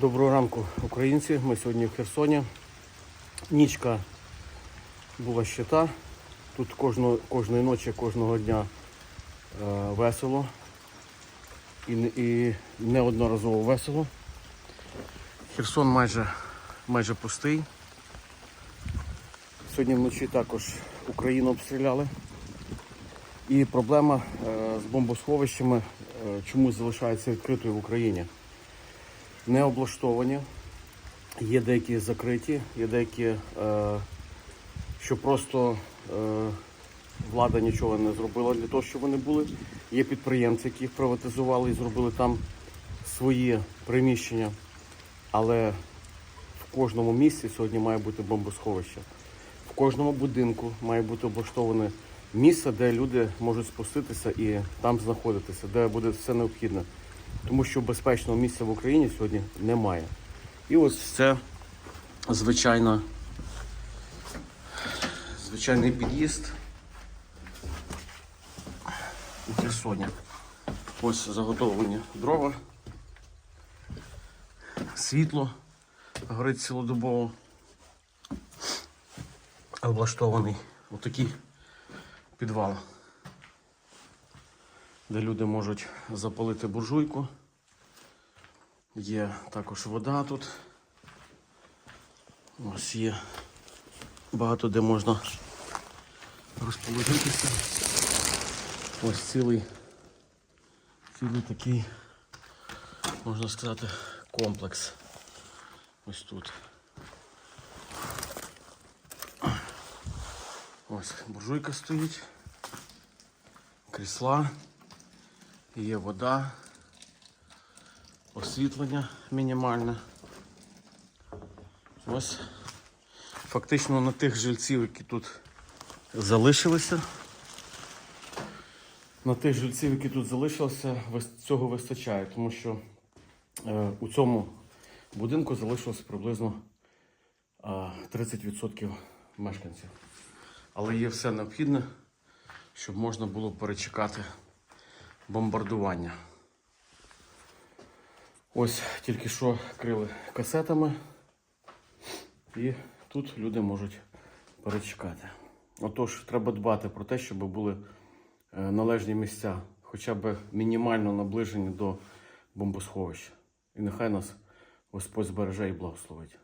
Доброго ранку, українці. Ми сьогодні в Херсоні. Нічка була щита. Тут кожного, кожної ночі, кожного дня е, весело. І, і неодноразово весело. Херсон майже, майже пустий. Сьогодні вночі також Україну обстріляли. І проблема е, з бомбосховищами е, чомусь залишається відкритою в Україні не облаштовані, є деякі закриті, є деякі, е, що просто е, влада нічого не зробила для того, щоб вони були. Є підприємці, які їх приватизували і зробили там свої приміщення. Але в кожному місці сьогодні має бути бомбосховище. В кожному будинку має бути облаштоване місце, де люди можуть спуститися і там знаходитися, де буде все необхідне. Тому що безпечного місця в Україні сьогодні немає. І ось це звичайно, звичайний під'їзд у Херсоні. Ось заготовлені дрова, світло горить цілодобово. Облаштований отакий підвал, де люди можуть запалити буржуйку. Є також вода тут. Ось є багато де можна розположитися. Ось цілий, цілий такий, можна сказати, комплекс. Ось тут. Ось буржуйка стоїть, крісла, є вода, освітлення мінімальне. Ось фактично на тих жильців, які тут залишилися. На тих жильців, які тут залишилися, цього вистачає, тому що е, у цьому будинку залишилося приблизно е, 30% мешканців. Але є все необхідне, щоб можна було перечекати бомбардування. Ось тільки що крили касетами, і тут люди можуть перечекати. Отож, треба дбати про те, щоб були е, належні місця, хоча б мінімально наближені до бомбосховища. І нехай нас Господь збереже і благословить.